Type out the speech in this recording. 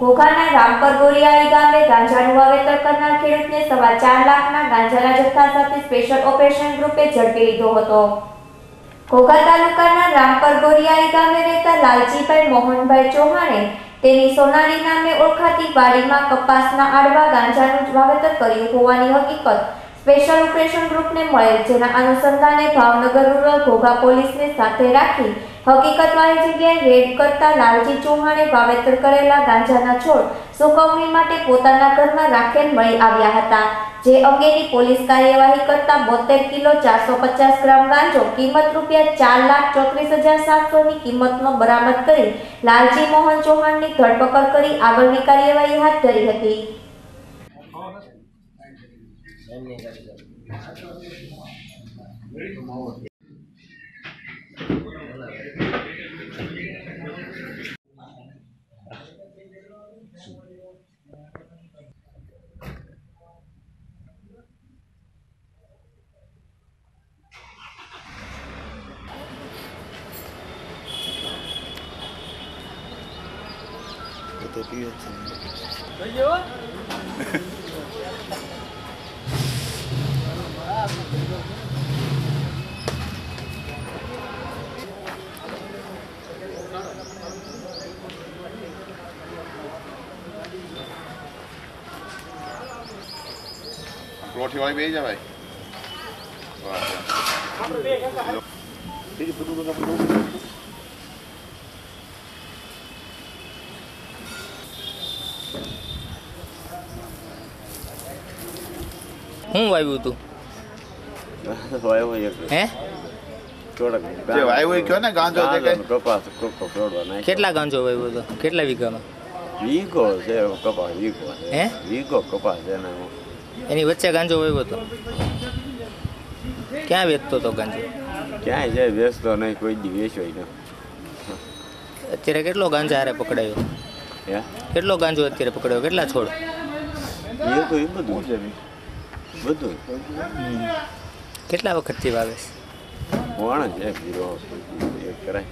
ઘોઘાના રામપર ગોરિયાળી ગામે ગાંજાનું વાવેતર કરનાર ખેડૂતને સવા ચાર લાખના ગાંજાના જથ્થા સાથે સ્પેશિયલ ઓપરેશન ગ્રુપે ઝડપી લીધો હતો. ઘોઘા તાલુકાના રામપર ગોરિયાળી ગામે રહેતા લાલજીભાઈ મોહનભાઈ ચૌહાણે તેની સોનાલી નામે ઓળખાતી વાડીમાં કપાસના આડવા ગાંજાનું વાવેતર કર્યું હોવાની હકીકત સ્પેશિયલ ઓપરેશન ગ્રુપને મળેલ, જેના અનુસંધાને ભાવનગર રૂરલ ઘોઘા પોલીસને સાથે રાખી હકીકતવાળી જગ્યાએ રેડ કરતા લાલજી ચૌહાણે વાવેતર કરેલા ગાંજાના છોડ સુકવણી માટે પોતાના ઘરમાં રાખેલ મળી આવ્યા હતા, જે અંગેની પોલીસ કાર્યવાહી કરતા બોતેર કિલો ચારસો પચાસ ગ્રામ ગાંજો કિંમત રૂપિયા ચાર લાખ ચોત્રીસ હજાર સાતસોની કિંમતનો બરામદ કરી લાલજી મોહન ચૌહાણની ધરપકડ કરી આગળની કાર્યવાહી હાથ ધરી હતી. તો પીવે છે પ્લોઠી વાળી બે જવાય બીજું બધું બધું બધું હું વાવ્યું તું વાયવો એક હે થોડાક જે વાયવો એ કયો ને ગાંજો. બે કઈ? કપાસ કોકો છોડવા નાખ્યો. કેટલા ગાંજો વાવ્યો હતો? કેટલા વીઘામાં? વીઘો છે કપાસ વીઘો છે. હે? વીઘો કપાસ છે ને એની વચ્ચે ગાંજો વાવ્યો હતો ક્યાં વેચતો હતો ગાંજો? ક્યાંય જાય વેચતો નહીં કોઈ દી વેચો ને અત્યારે કેટલો ગાંજા હારે પકડાયો? કેટલો ગાંજો અત્યારે પકડાયો? કેટલા છોડ? એ તો એ બધું છે. બધું. કેટલા વખતથી વાવે છે? વણ છે કરાય.